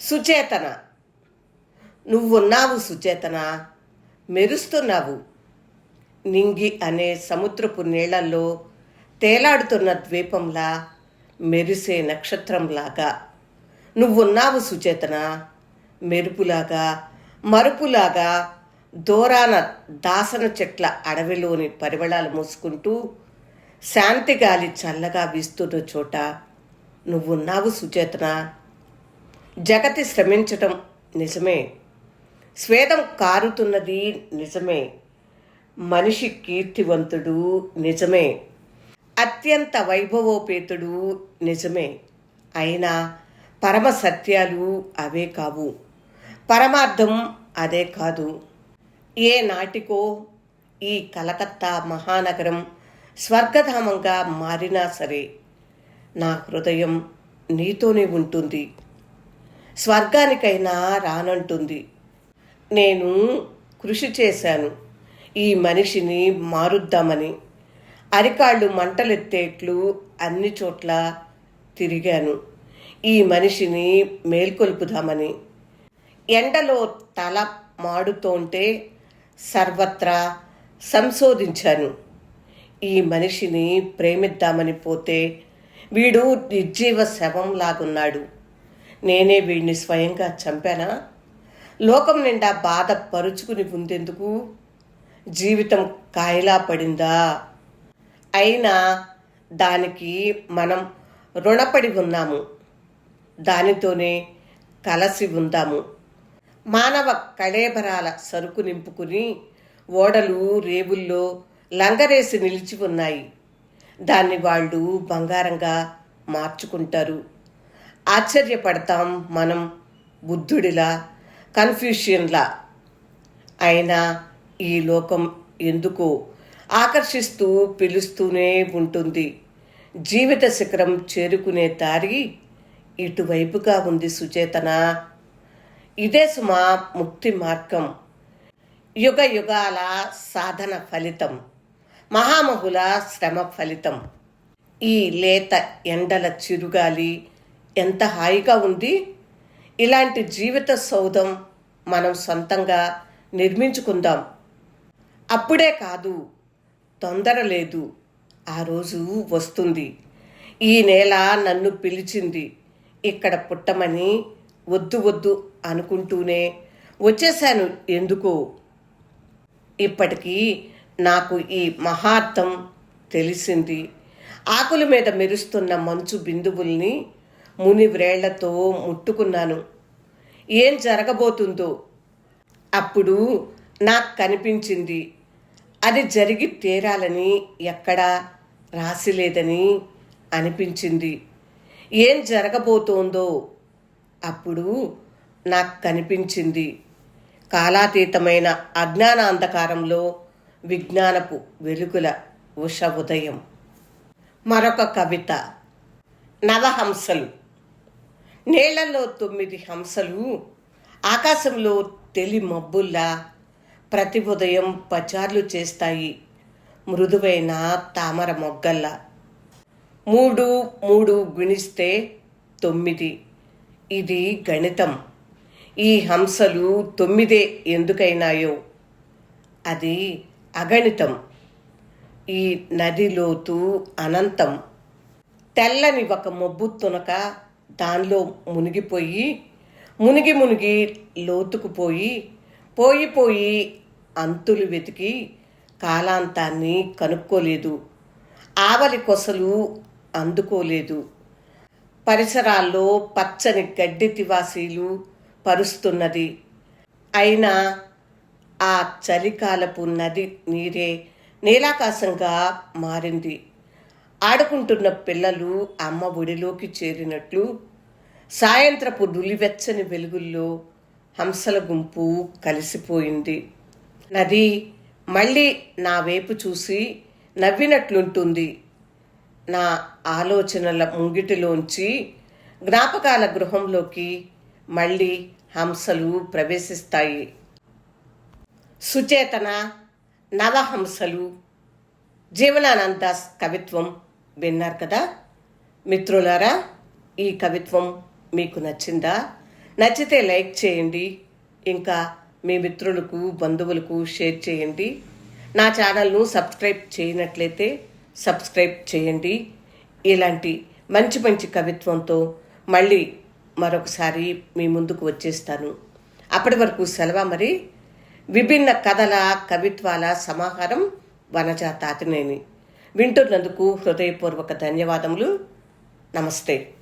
సుచేతన. నువ్వున్నావు సుచేతన? మెరుస్తున్నావు. నింగి అనే సముద్రపు నీళ్ళలో తేలాడుతున్న ద్వీపంలా మెరిసే నక్షత్రంలాగా. నువ్వున్నావు సుచేతన? మెరుపులాగా మరుపులాగా దూరాన దాసన చెట్ల అడవిలోని పరిమళాలు మూసుకుంటూ శాంతి గాలి చల్లగా వీస్తున్న చోట నువ్వున్నావు సుచేతన? జగతి శ్రమించటం నిజమే. స్వేదం కారుతున్నది నిజమే. మనిషి కీర్తివంతుడు నిజమే. అత్యంత వైభవోపేతుడు నిజమే. అయినా పరమ సత్యాలు అవే కావు. పరమార్థం అదే కాదు. ఏ నాటికో ఈ కలకత్తా మహానగరం స్వర్గధామంగా మారినా సరే నా హృదయం నీతోనే ఉంటుంది. స్వర్గానికైనా రానంటుంది. నేను కృషి చేశాను. ఈ మనిషిని మారుద్దామని. అరికాళ్ళు మంటలెత్తేట్లు అన్ని చోట్ల తిరిగాను. ఈ మనిషిని మేల్కొల్పుదామని. ఎండలో తల మాడుతోంటే సర్వత్రా సంశోధించాను. ఈ మనిషిని ప్రేమిద్దామని పోతే వీడు నిర్జీవ శవం లాగున్నాడు నేనే వీడిని స్వయంగా చంపానా? లోకం నిండా బాధ పరుచుకుని ఉందెందుకు? జీవితం కాయలా పడిందా? అయినా దానికి మనం రుణపడి ఉన్నాము. దానితోనే కలసి ఉందాము. మానవ కళేబరాల సరుకు నింపుకుని ఓడలు రేవుల్లో లంగరేసి నిలిచి ఉన్నాయి. దాన్ని వాళ్ళు బంగారంగా మార్చుకుంటారు. ఆశ్చర్యపడతాం మనం బుద్ధుడిలా కన్ఫ్యూషియన్లా అయినా ఈ లోకం ఎందుకు ఆకర్షిస్తూ పిలుస్తూనే ఉంటుంది. జీవిత శిఖరం చేరుకునే దారి ఇటువైపుగా ఉంది సుచేతన. ఇదే సుమా ముక్తి మార్గం. యుగ యుగాల సాధన ఫలితం. మహామహుల శ్రమ ఫలితం. ఈ లేత ఎండల చిరుగాలి ఎంత హాయిగా ఉంది? ఇలాంటి జీవిత సౌధం మనం సొంతంగా నిర్మించుకుందాం. అప్పుడే కాదు తొందర లేదు. ఆ రోజు వస్తుంది. ఈ నేల నన్ను పిలిచింది. ఇక్కడ పుట్టమని వద్దు వద్దు అనుకుంటూనే వచ్చేశాను. ఎందుకో? ఇప్పటికీ నాకు ఈ మహార్థం తెలిసింది. ఆకుల మీద మెరుస్తున్న మంచు బిందువుల్ని ముని వ్రేళ్ళతో ముట్టుకున్నాను. ఏం జరగబోతుందో? అప్పుడు నాకు కనిపించింది అది జరిగి తీరాలని ఎక్కడా రాసిలేదని అనిపించింది. ఏం జరగబోతోందో? అప్పుడు నాకు కనిపించింది కాలాతీతమైన అజ్ఞానాంధకారంలో విజ్ఞానపు వెలుగుల ఉష ఉదయం. మరొక కవిత నవహంసలు. నీళ్ళలో తొమ్మిది హంసలు ఆకాశంలో తెలి మబ్బుల్లా ప్రతి ఉదయం పచార్లు చేస్తాయి. మృదువైన తామర మొగ్గల్లా. మూడు మూడు గుణిస్తే తొమ్మిది. ఇది గణితం. ఈ హంసలు తొమ్మిదే ఎందుకైనాయో? అది అగణితం. ఈ నది లోతు అనంతం. తెల్లని ఒక మొబ్బు తునక దానిలో మునిగిపోయి మునిగి మునిగి లోతుకుపోయి పోయి పోయి అంతులు వెతికి కాలాంతాన్ని కనుక్కోలేదు. ఆవలి కొసలు అందుకోలేదు. పరిసరాల్లో పచ్చని గడ్డి తివాసీలు పరుస్తున్నది. అయినా ఆ చలికాలపు నది నీరే నీలాకాశంగా మారింది. ఆడుకుంటున్న పిల్లలు అమ్మ ఒడిలోకి చేరినట్లు సాయంత్రపు దులివెచ్చని వెలుగుల్లో హంసల గుంపు కలిసిపోయింది. నది మళ్ళీ నా వైపు చూసి నవ్వినట్లుంటుంది. నా ఆలోచనల ముంగిటిలోంచి జ్ఞాపకాల గృహంలోకి మళ్ళీ హంసలు ప్రవేశిస్తాయి. సుచేతన నవహంసలు జీవనానంద కవిత్వం విన్నారు కదా? మిత్రులారా ఈ కవిత్వం మీకు నచ్చిందా? నచ్చితే లైక్ చేయండి. ఇంకా మీ మిత్రులకు బంధువులకు షేర్ చేయండి. నా ఛానల్ను సబ్స్క్రైబ్ చేయనట్లయితే సబ్స్క్రైబ్ చేయండి. ఇలాంటి మంచి మంచి కవిత్వంతో మళ్ళీ మరొకసారి మీ ముందుకు వచ్చేస్తాను. అప్పటి వరకు సెలవు మరి. విభిన్న కథల కవిత్వాల సమాహారం వనజా తాతినేని వింటున్నందుకు హృదయపూర్వక ధన్యవాదములు. నమస్తే.